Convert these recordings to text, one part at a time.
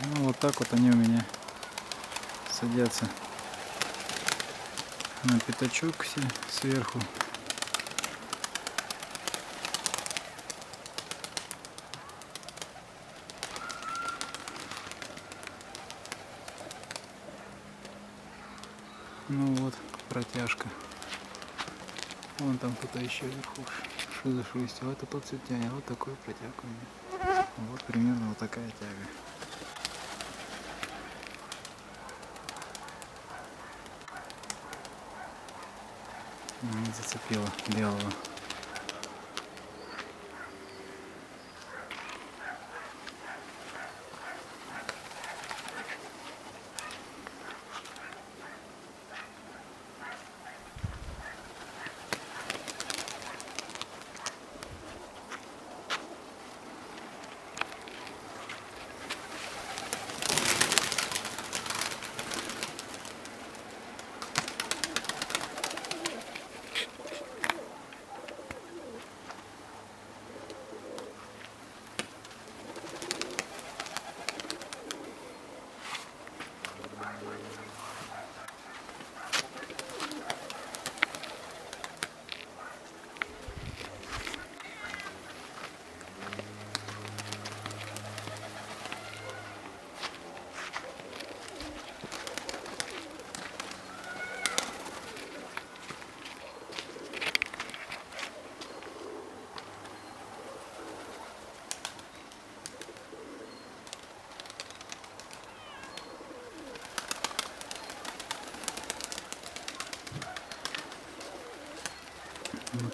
Ну, вот так вот они у меня садятся на пятачок сверху. Ну вот, протяжка. Вон там кто-то еще вверху ш- зашелестел. Это подцветяние. Вот такой протяг у меня. Вот примерно вот такая тяга. М, Зацепила белого.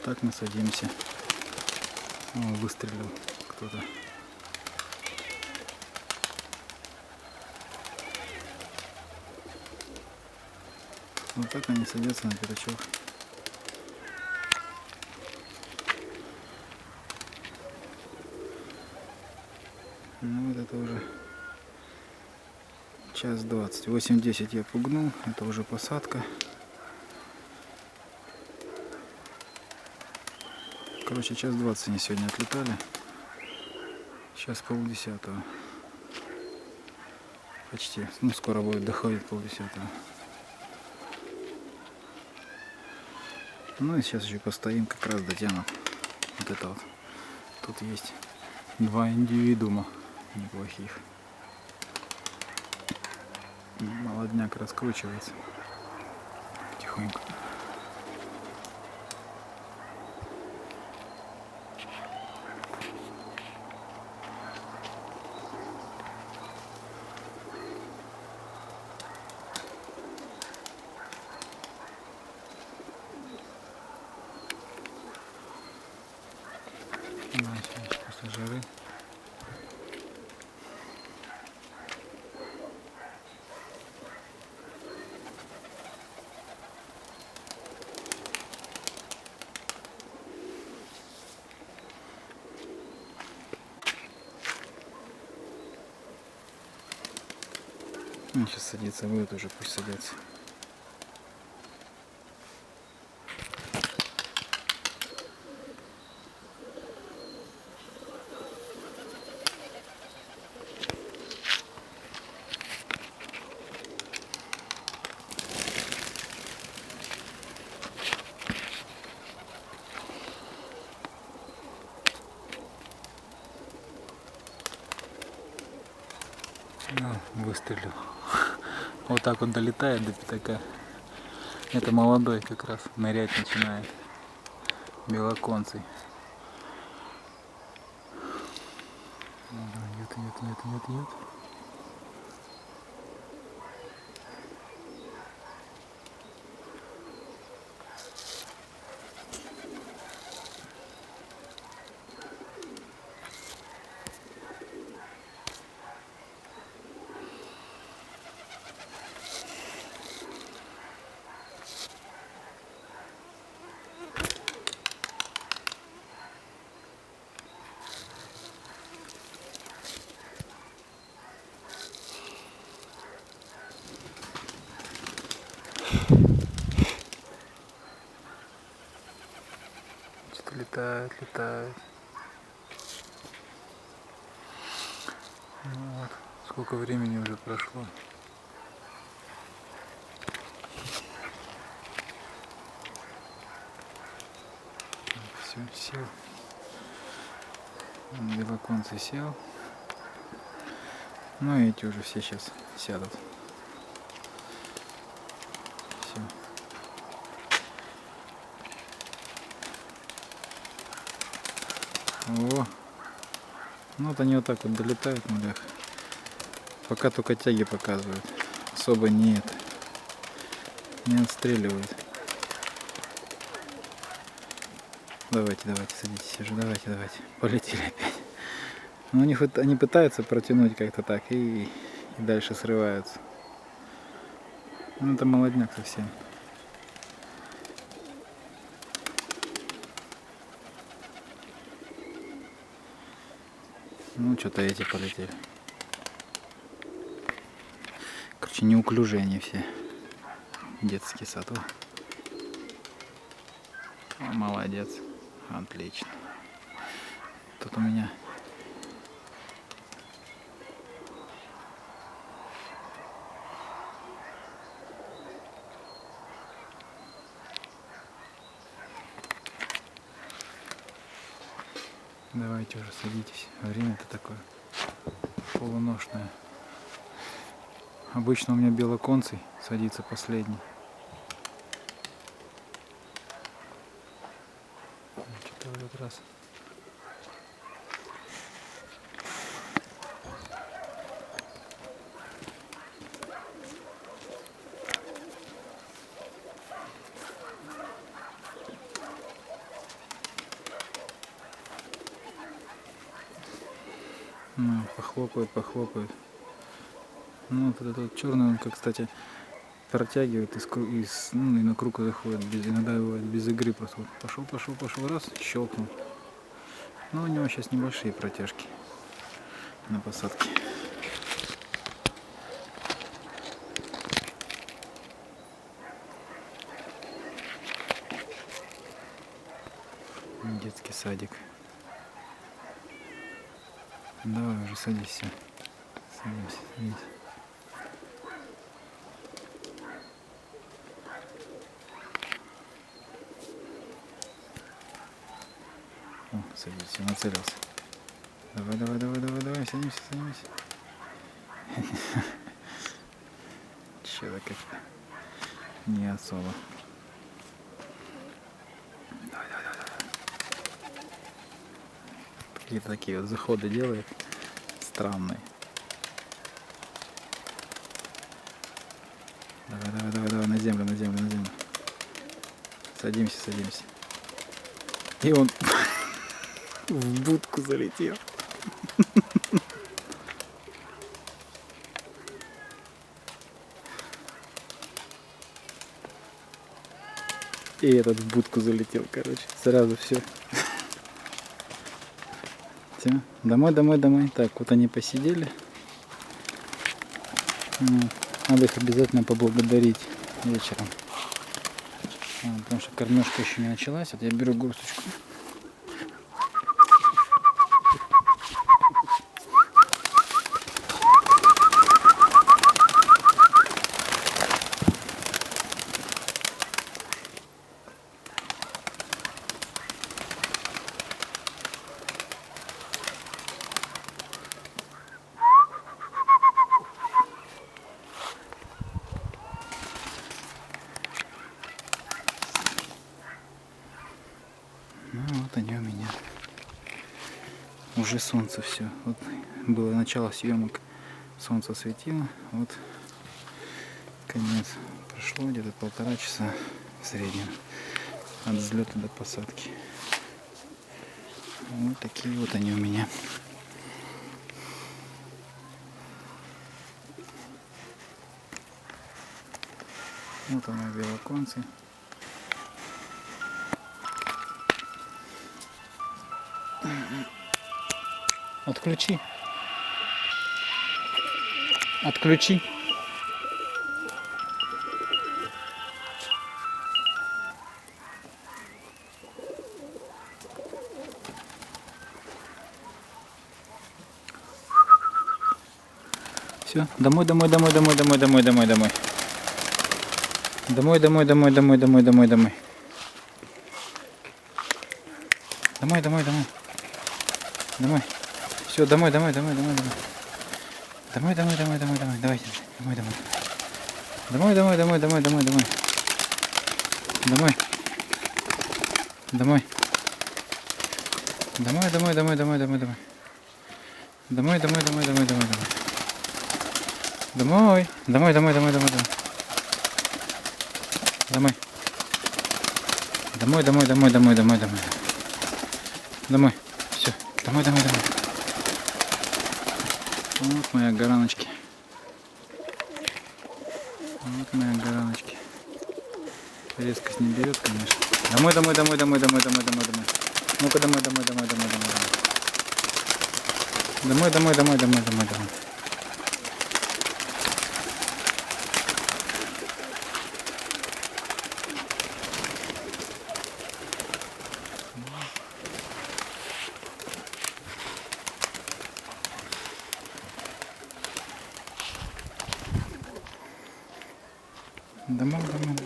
Так мы садимся. О, выстрелил кто-то. Вот так они садятся на пятачок. Ну вот это уже час двадцать. Восемь десять я пугнул. Это уже посадка. Короче, час двадцать они сегодня отлетали. Сейчас полдесятого. Почти. Ну, скоро будет доходит полдесятого. Ну и сейчас еще постоим, как раз дотянут. Вот это вот. Тут есть два индивидуума неплохих. Молодняк раскручивается. Потихоньку. Жары. Ну, сейчас садиться будет уже, пусть садятся. Ну, выстрелил. Вот так он долетает до пятака. Это молодой как раз нырять начинает. Белоконций. Нет, нет, нет, нет, нет. Что-то летает, летает. Ну Вот. Сколько времени уже прошло? Все, сел. Белоконцы сел. Ну и эти уже все сейчас сядут. Все. О, ну вот они вот так вот долетают на лях. Пока только тяги показывают. Особо нет. Не отстреливают. Давайте, давайте, садитесь уже, давайте, давайте. Полетели опять. Ну, у них вот они пытаются протянуть как-то так и, и дальше срываются. Ну, это молодняк совсем. Ну, что-то эти полетели. Короче, неуклюжие они все. Детский сад. О. Молодец. Отлично. Тут у меня Давайте уже садитесь. Время-то такое полуношное. Обычно у меня белоконций садится последний. Что-то в этот раз. Ну, похлопают, похлопают. Ну, вот этот вот черный, он, как, кстати, протягивает из, из ну, и на круг заходит, без, иногда бывает без игры просто вот пошел, пошел, пошел, раз, щелкнул. Но у него сейчас небольшие протяжки на посадке. Детский садик. Давай уже садись. Садимся, садимся. О, садись, нацелился. Давай, давай, давай, давай, давай, садимся, садимся. Че-то как-то не особо. Давай, давай, давай, давай. Какие-то такие вот заходы делает странные. Давай, давай, давай, давай, на землю, на землю, на землю. Садимся, садимся. И он в будку залетел. И этот в будку залетел, короче. Сразу все. Все. Домой, домой, домой. Так, вот они посидели. Надо их обязательно поблагодарить вечером. А, Потому что кормежка еще не началась. Вот я беру горсточку. Ну вот они у меня. Уже солнце все. Вот было начало съемок. Солнце светило. Вот конец. Прошло где-то полтора часа в среднем. От взлета до посадки. Вот такие вот они у меня. Вот она белоконцы. Отключи. Отключи. Все, домой, домой, домой, домой, домой, домой, домой, домой. Домой, домой, домой, домой, домой, домой, домой. Домой, домой, домой. Все, домой, домой, домой, домой, домой. Домой, домой, домой, домой, домой. Давайте. Домой, домой. Домой, домой, домой, домой, домой, домой. Домой. Домой. Домой, домой, домой, домой, домой, домой. Домой, домой, домой, домой, домой, домой. Домой. Домой, домой, домой, домой, домой. Домой. Домой, домой, домой, домой, домой, домой. Домой. Все. Домой, домой, домой. Вот мои гораночки. Вот мои гораночки. Резкость не берет, конечно. Домой, домой, домой, домой, домой, домой, домой, домой. Ну-ка, домой, домой, домой, домой, домой, домой. Домой, домой, домой, домой, домой, домой. Домой, домой.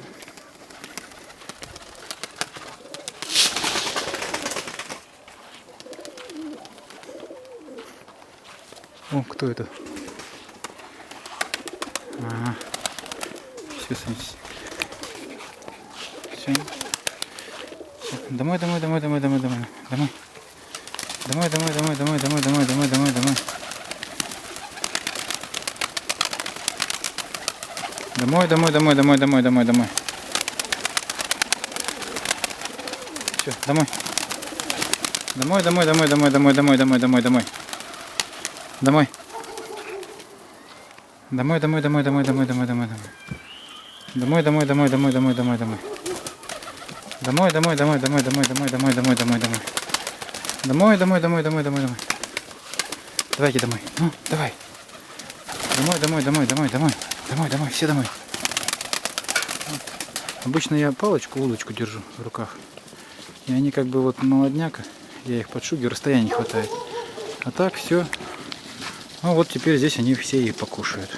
О, кто это? Ага. Все, все. Все. Домой, домой, домой, домой, домой, домой. Домой. Домой, домой, домой, домой, домой, домой, домой, домой, домой. Домой, домой, домой, домой, домой, домой, домой. Все, домой. Домой, домой, домой, домой, домой, домой, домой, домой, домой. Домой. Домой, домой, домой, домой, домой, домой, домой, домой. Домой, домой, домой, домой, домой, домой, домой. Домой, домой, домой, домой, домой, домой, домой, домой, домой, домой. Домой, домой, домой, домой, домой, домой. Давайте домой. Ну, давай. Домой, домой, домой, домой, домой. Домой, домой, все домой. Обычно я палочку, удочку держу в руках. И они как бы вот молодняка. Я их подшугиваю, расстояния не хватает. А так все. Ну вот теперь здесь они все и покушают.